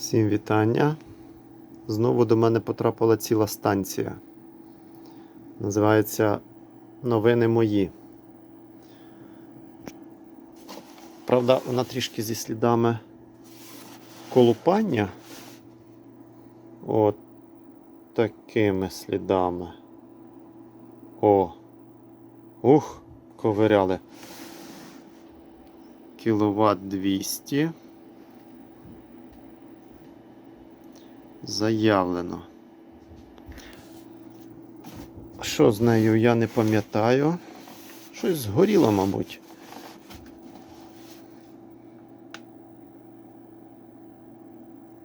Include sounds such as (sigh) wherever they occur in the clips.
Всім вітання. Знову до мене потрапила ціла станція. Називається Новини мої. Правда, вона трішки зі слідами колупання. От такими слідами. О! Ух, ковиряли. Кіловат 200. Заявлено. Що з нею я не пам'ятаю. Щось згоріло, мабуть.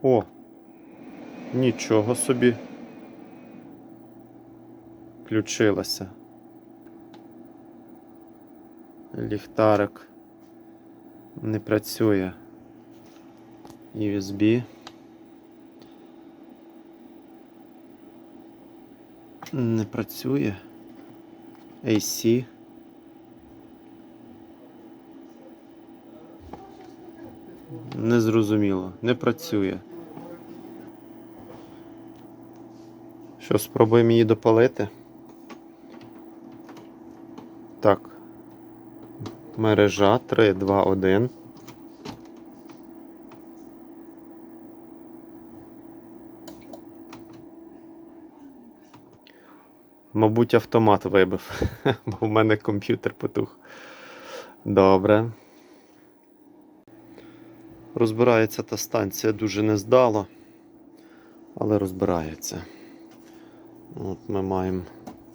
О, нічого собі. Включилася. Ліхтарик не працює. USB. Не працює. AC. Незрозуміло. Не працює. Що, спробуємо її допалити? Так. Мережа 3, 2, 1. Мабуть, автомат вибив, (laughs) бо в мене комп'ютер потух. Добре. Розбирається та станція дуже нездало, але розбирається. От ми маємо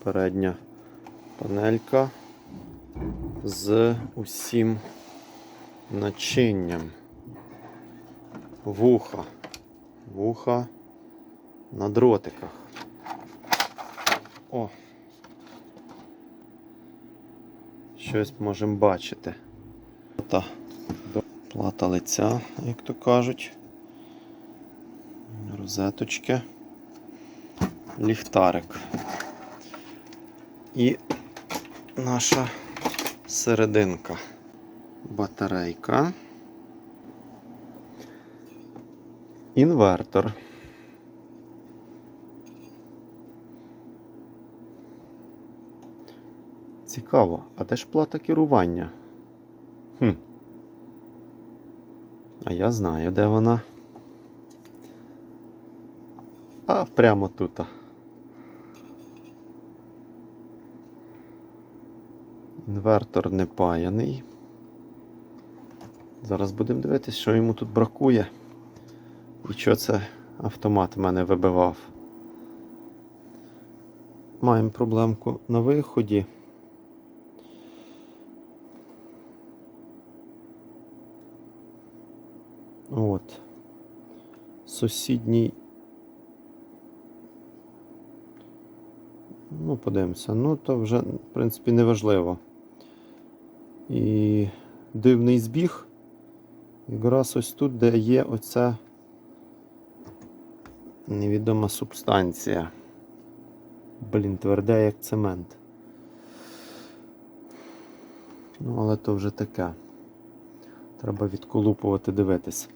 передня панелька з усім начинням. Вуха. Вуха на дротиках. О. Щось можемо бачити. Плата, плата лиця, як то кажуть. Розеточки. Ліхтарик. І наша серединка. Батарейка. Інвертор. Цікаво, а де ж плата керування? Хм. А я знаю, де вона. А прямо тут. Інвертор не паяний. Зараз будемо дивитися, що йому тут бракує. І що це автомат в мене вибивав. Маємо проблемку на виході. От. Сусідній. Ну, подивимося. Ну, то вже, в принципі, не важливо. І дивний збіг. Якраз ось тут, де є оця невідома субстанція. Блін, тверде, як цемент. Ну, але то вже таке. Треба відколупувати, дивитись.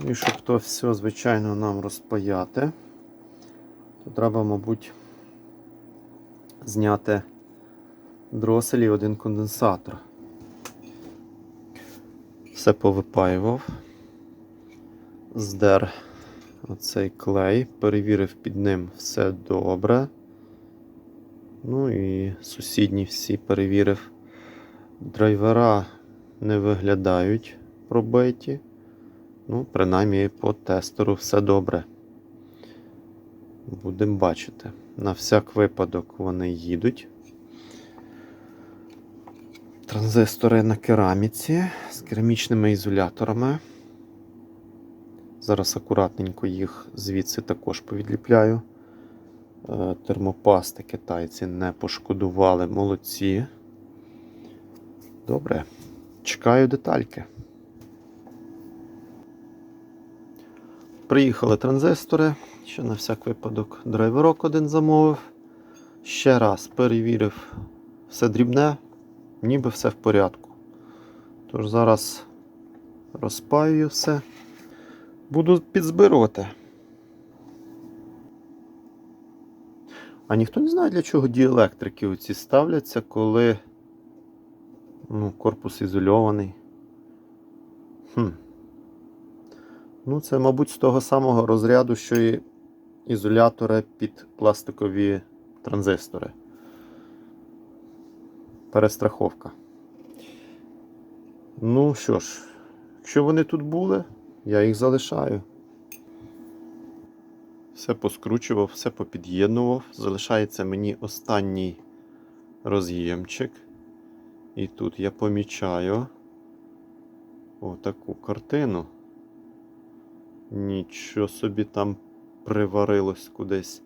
Ну і щоб то все, звичайно, нам розпаяти, то треба, мабуть, зняти дросель і один конденсатор. Все повипаював, здер оцей клей, перевірив під ним все добре. Ну і сусідні всі перевірив. Драйвера не виглядають пробиті. Ну, принаймні по тестеру все добре. Будемо бачити. На всяк випадок вони їдуть. Транзистори на кераміці з керамічними ізоляторами. Зараз акуратненько їх звідси також повідліпляю. Е, Термопасти китайці не пошкодували молодці. Добре, чекаю детальки. Приїхали транзистори, ще на всяк випадок драйверок один замовив. Ще раз перевірив все дрібне, ніби все в порядку. Тож зараз розпаюю все, Буду підзбирувати. А ніхто не знає, для чого діелектрики оці ставляться, коли ну, корпус ізольований. Хм. Ну, це, мабуть, з того самого розряду, що і ізолятори під пластикові транзистори. Перестраховка. Ну що ж, якщо вони тут були, я їх залишаю. Все поскручував, все попід'єднував. Залишається мені останній роз'ємчик. І тут я помічаю отаку картину. Нічого собі там приварилось кудись.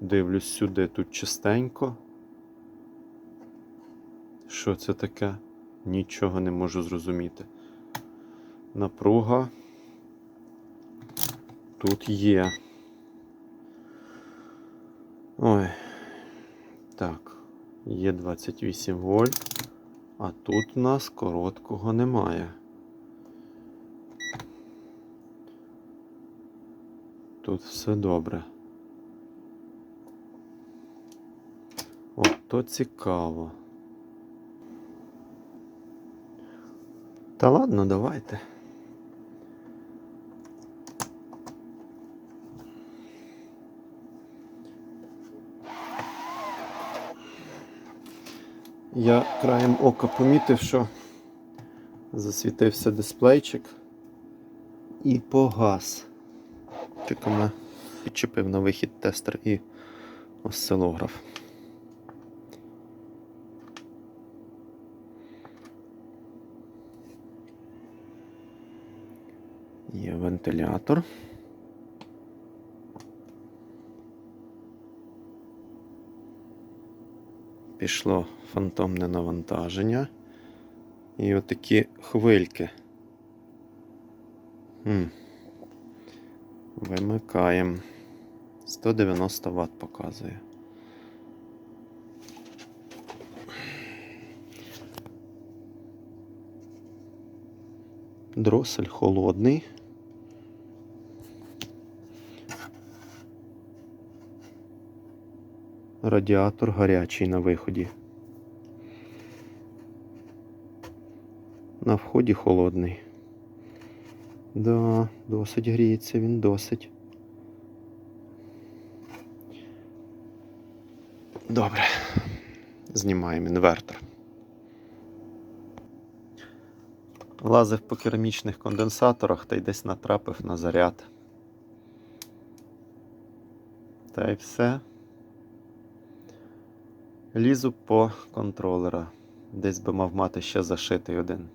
Дивлюсь сюди, тут чистенько. Що це таке? Нічого не можу зрозуміти. Напруга тут є. Ой. Так, є 28 вольт, а тут у нас короткого немає. Тут все добре. От то цікаво. Та ладно, давайте. Я краєм ока помітив, що засвітився дисплейчик і погас. Чекаме, підчепив на вихід тестер і осцилограф. Є вентилятор. Пішло фантомне навантаження. І отакі хвильки. М. Вимикаємо. 190 Вт показує. Дросель холодний. Радіатор гарячий на виході. На вході холодний. Да, досить гріється він досить. Добре. Знімаємо інвертор. Лазив по керамічних конденсаторах та й десь натрапив на заряд. Та й все. Лізу по контролера. Десь би мав мати ще зашитий один.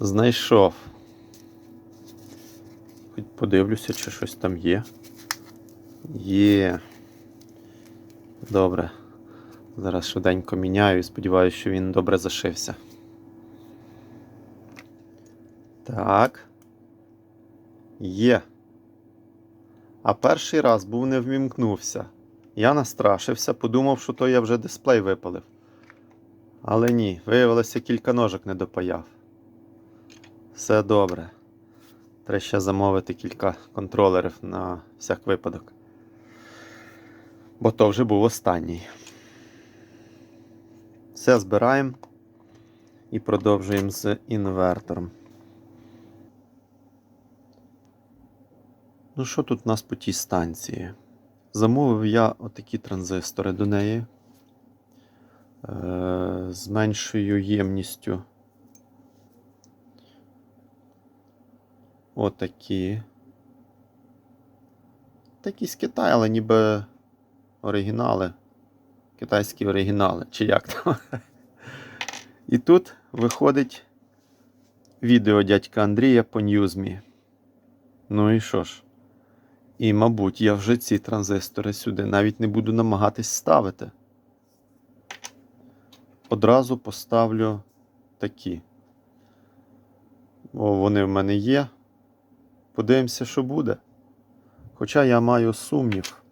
Знайшов. Хоч подивлюся, чи щось там є. Є. Добре. Зараз швиденько міняю і сподіваюся, що він добре зашився. Так. Є. А перший раз був не вмімкнувся. Я настрашився, подумав, що то я вже дисплей випалив. Але ні, виявилося, кілька ножок не допаяв. Все добре. Треба ще замовити кілька контролерів на всяк випадок. Бо то вже був останній. Все збираємо і продовжуємо з інвертором. Ну, що тут у нас по тій станції? Замовив я отакі транзистори до неї е, з меншою ємністю. Отакі. Такі з Китаю, але ніби оригінали. Китайські оригінали, чи як там. (laughs) І тут виходить відео дядька Андрія по Newsme. Ну і що ж? І, мабуть, я вже ці транзистори сюди навіть не буду намагатись ставити. Одразу поставлю такі. О, вони в мене є. Подивимося, що буде. Хоча я маю сумнів,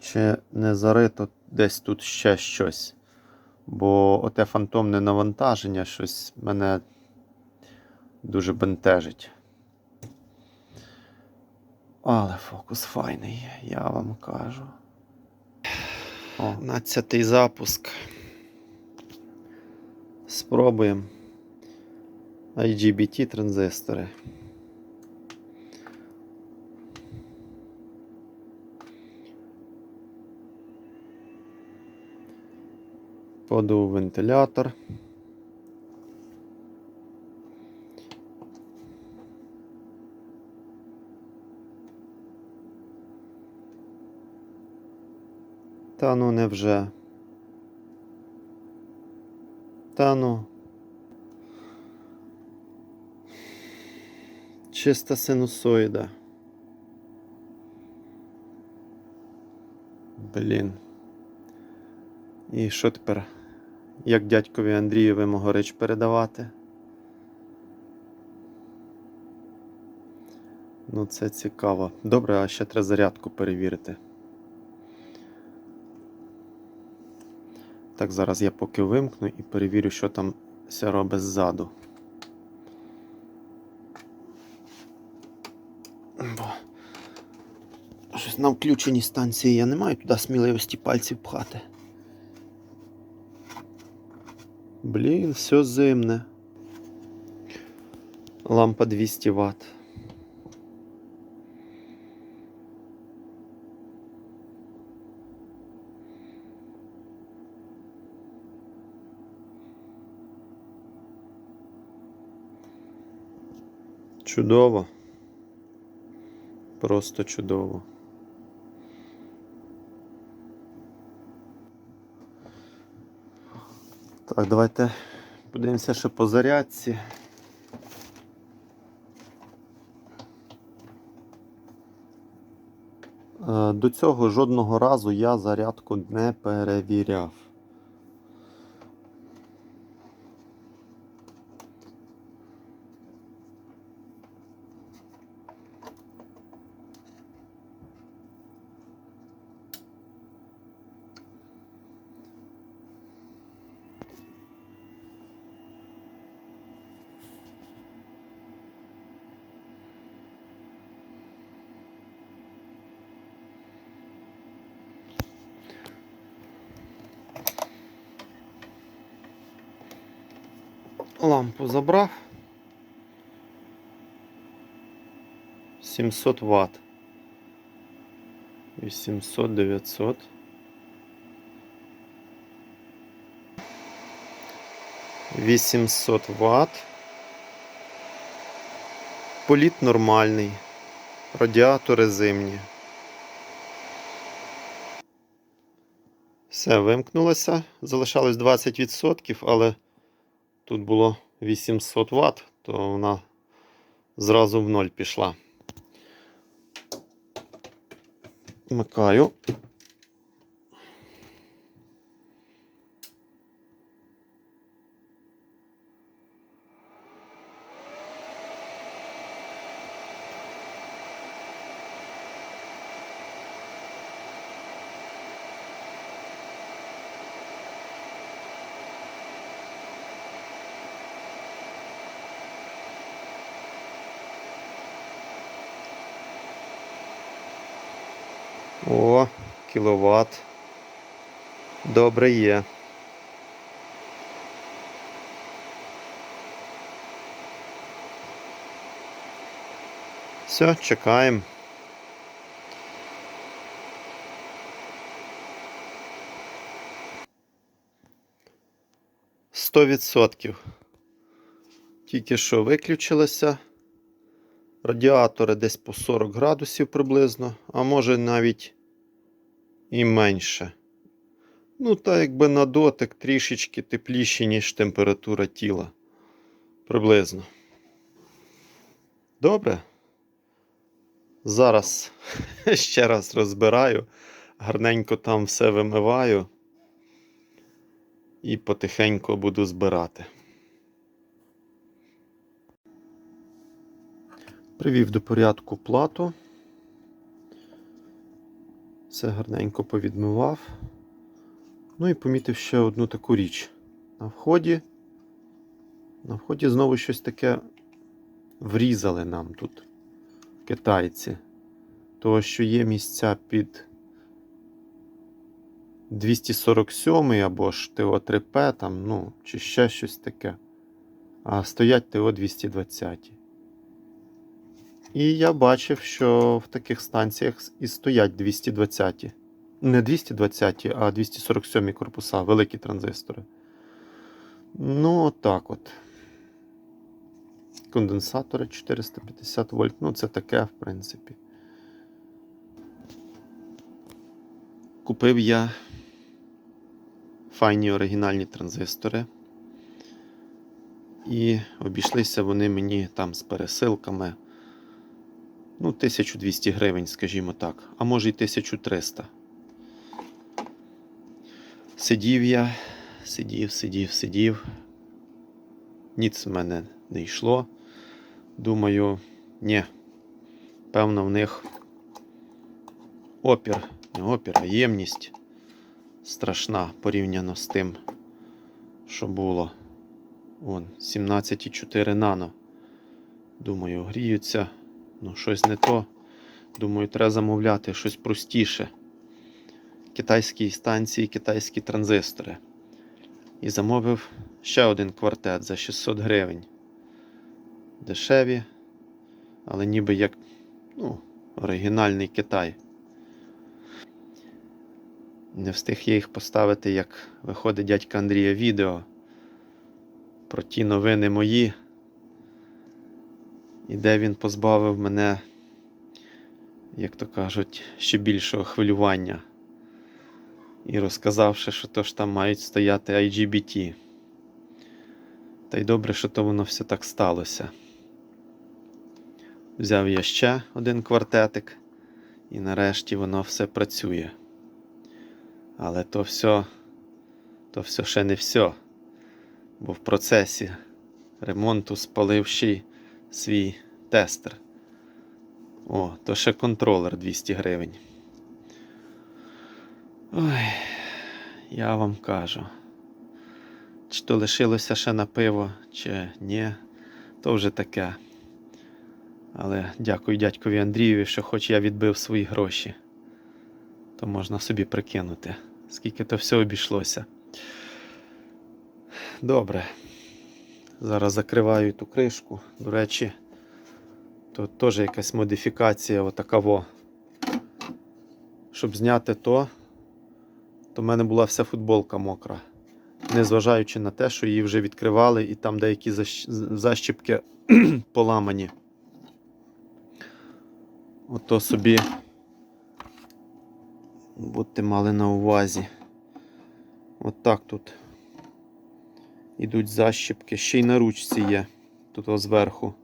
чи не зарито десь тут ще щось. Бо оте фантомне навантаження щось мене дуже бентежить. Але фокус файний, я вам кажу. О, 12 запуск. Спробуємо. IGBT транзистори. Подув вентилятор. Та ну невже. Та ну. Чиста синусоїда. Блін. І що тепер? Як дядькові Андрієві Могорич передавати? Ну, це цікаво. Добре, а ще треба зарядку перевірити. Так, зараз я поки вимкну і перевірю, що там ся робить ззаду. Бо щось на включеній станції я не маю туди сміливості пальців пхати. Блін, все зимне. Лампа 200 Вт. Чудово. Просто чудово. Так, давайте подивимося ще по зарядці. Е, До цього жодного разу я зарядку не перевіряв. Лампу забрав. 700 Вт. 800, 900. Вісімсот Вт. Політ нормальний. Радіатори зимні. Все, вимкнулося. Залишалось 20%, але тут було 800 Вт, то вона зразу в ноль пішла. Вмикаю. О, кіловат. Добре є. Все, чекаємо. Сто відсотків. Тільки що виключилося. Радіатори десь по 40 градусів приблизно, а може навіть і менше. Ну, так якби на дотик трішечки тепліші, ніж температура тіла. Приблизно. Добре. Зараз (laughs) ще раз розбираю, гарненько там все вимиваю і потихеньку буду збирати. Привів до порядку плату. Все гарненько повідмивав. Ну і помітив ще одну таку річ. На вході. На вході знову щось таке врізали нам тут китайці. То, що є місця під 247 або ж ТО3П, там, ну, чи ще щось таке. А стоять ТО 220. І я бачив, що в таких станціях і стоять 220. Не 220, а 247 корпуса, великі транзистори. Ну, отак от. Конденсатори 450 вольт. Ну, це таке, в принципі. Купив я файні оригінальні транзистори. І обійшлися вони мені там з пересилками. Ну, 1200 гривень, скажімо так, а може й 1300. Сидів я, сидів, сидів, сидів. Ніц в мене не йшло. Думаю, ні. Певно, в них опір, не опір, а ємність страшна порівняно з тим, що було. Вон, 17,4 нано. Думаю, гріються. Ну, щось не то. Думаю, треба замовляти щось простіше. Китайські станції, китайські транзистори. І замовив ще один квартет за 600 гривень. Дешеві, але ніби як ну, оригінальний Китай. Не встиг я їх поставити, як виходить дядька Андрія відео про ті новини мої. І де він позбавив мене, як то кажуть, ще більшого хвилювання. І розказавши, що то ж там мають стояти IGBT. Та й добре, що то воно все так сталося. Взяв я ще один квартетик, і нарешті воно все працює. Але то все, то все ще не все. Бо в процесі ремонту спалив ще й свій тестер. О, то ще контролер 200 гривень. Ой, я вам кажу. Чи то лишилося ще на пиво, чи ні, то вже таке. Але дякую дядькові Андрієві, що хоч я відбив свої гроші, то можна собі прикинути, скільки то все обійшлося. Добре. Зараз закриваю ту кришку. До речі, тут теж якась модифікація отакаво. Щоб зняти то, то в мене була вся футболка мокра. Незважаючи на те, що її вже відкривали, і там деякі защ- защіпки (clears throat) поламані. Ото собі будьте мали на увазі. От так тут ідуть защіпки. Ще й на ручці є. Тут зверху.